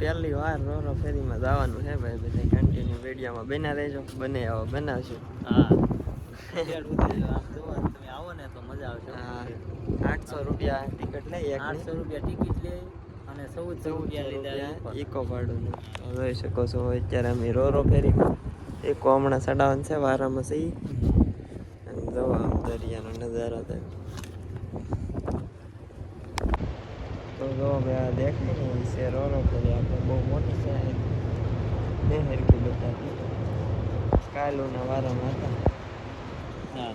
પહેલી વાર રોરો ફેરીમાં જવાનું છે ભાઈ બધા કન્ટિન્યુ વિડીયોમાં બના રહેજો બને આવો બનાવશું. હા. જોવો તમે આવો ને તો મજા આવશે. હા. આઠસો રૂપિયા ટિકિટ લઈ આઠસો રૂપિયા ટિકિટ લે અને ચૌદસો રૂપિયા લીધા. ઇકો ભાડું જોઈ શકો છો અત્યારે અમે રોરો ફેરીમાં. એકો હમણાં ચડાવવાનું છે વારામાં સહી અને જો દરિયાનો નજારો તો તો જો આ દેખાય ને છે રોરો ફેરી આપણે. બહુ મોટી છે ને હરકી બતાવી કાલુના વારામાં હતા હા.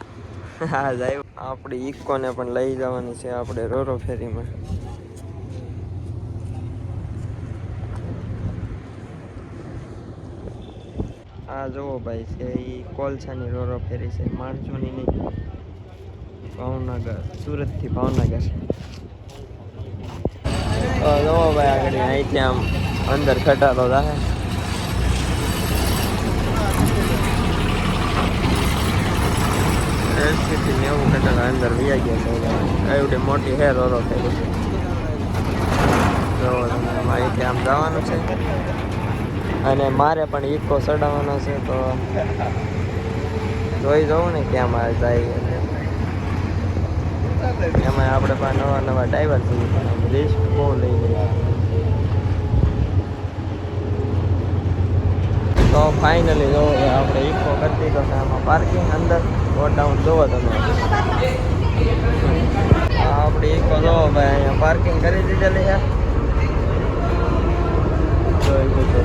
હા જાય આપણે ઈકોને પણ લઈ જવાની છે આપણે રોરો ફેરીમાં. આ જુઓ ભાઈ છે એ કોલસાની રોરો ફેરી છે માણસોની નહીં. ભાવનગર સુરતથી ભાવનગર. તો ભાઈ આગળ આમ અંદર ખટારો થાય એસટીથી નેવું ખટારા અંદર વ્યા ગયા છે મોટી હે રોરો ફેરી છે જોવો અહીંથી આમ જવાનું છે અને મારે પણ ઇકો ચડાવવાનો છે, તો જોઈ જવું ને ક્યાં મારે જાય એમાં આપણે પાસે નવા નવા ડ્રાઈવર પણ રિસ્ક બહુ લઈ લઈએ તો ફાઇનલી જો આપણે ઇકો કરી દીધો છે આમાં પાર્કિંગ અંદર ગોડાઉન જોવો તમે. આપણે ઇકો જોવો ભાઈ, અહીંયા પાર્કિંગ કરી દીધેલી છે. જોઈ શકો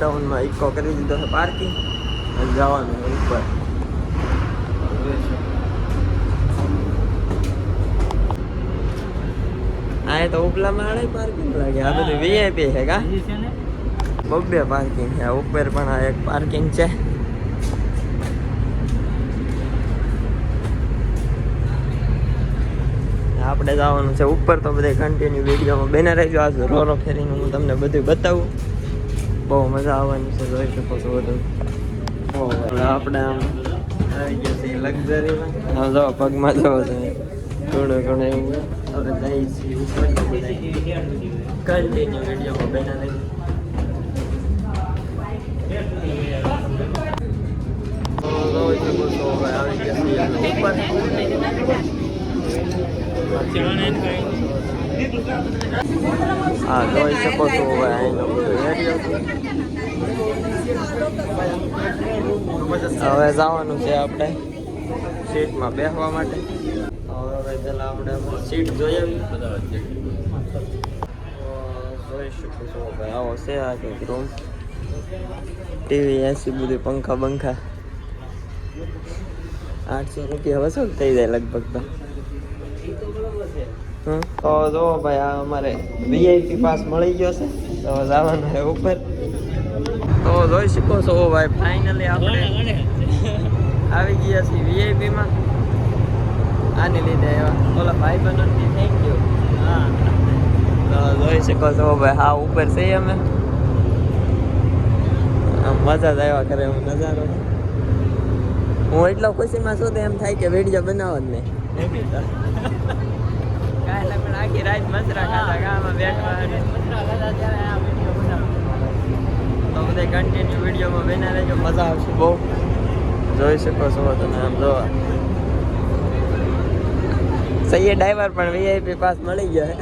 ગોડાઉનમાં ઇકો કરી દીધો છે પાર્કિંગ અને જવાનું ઉપર. આ તો ઉપલા માળે પાર્કિંગ લાગે. આ બધું વીઆઈપી છે કા? બબ્બે પાર્કિંગ છે. ઉપર પણ આ એક પાર્કિંગ છે. આપણે જવાનું છે ઉપર તો બધે કન્ટિન્યુ વિડીયોમાં બેના રહેજો. આજ રોરો ફેરીનું હું તમને બધું બતાવું. બહુ મજા આવવાની છે જોઈ શકો છો બધું. આપણે આમ આવી ગયા છીએ લક્ઝરીમાં. આમ જો પગમાં જવો છે. ઘણું ઘણું એવું. હવે જઈએ છીએ ઉપર કન્ટિન્યુ વિડીયોમાં બેના રહેજો તો જોઈ શકો છો હવે આવી ગયા ઉપર. હા, જોઈ શકો છો હવે અહીંનો બધો એરિયો હવે જવાનું છે આપણે સીટમાં બેસવા માટે. હવે પેલા આપણે સીટ જોઈ આવી છો આ રૂમ ટીવી એસી બધું પંખા બંખા આઠસો રૂપિયા વસૂલ થઈ જાય લગભગ તો. તો જો ભાઈ આ અમારે વીઆઈપી પાસ મળી ગયો છે. તો જવાનું છે ઉપર. તો જોઈ શકો છો ભાઈ ફાઇનલી આપણે આવી ગયા છીએ વીઆઈપી માં. આને લીધે એવા. ઓલા ભાઈ બહેનોની થેન્ક યુ હા. તો જોઈ શકો છો ભાઈ હા ઉપર છે અમે. મજા જ આવ્યા કરે હું નજારો. હું એટલો ખુશીમાં છું તો એમ થાય કે વીડિયો બનાવો જ નહીં. કાલે પણ આખી રાત મસરા ખાતા અને તો બધે કન્ટિન્યુ વિડીયોમાં બના રહેજો મજા આવશે બહુ. જોઈ શકો છો તમે આમ જોવા. સૈયદ ડ્રાઈવર પણ વીઆઈપી પાસ મળી ગયો.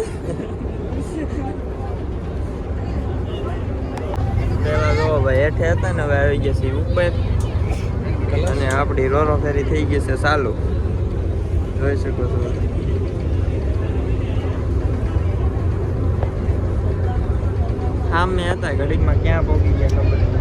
પેલા જો ભાઈ હેઠે હતા ને હવે આવી ગયા છે ઉપર. અને આપણી રોરો ફેરી થઈ ગઈ છે ચાલુ. જોઈ શકો છો હા હતા ઘડીકમાં ક્યાં પહોંચી ગયા ખબર નહીં.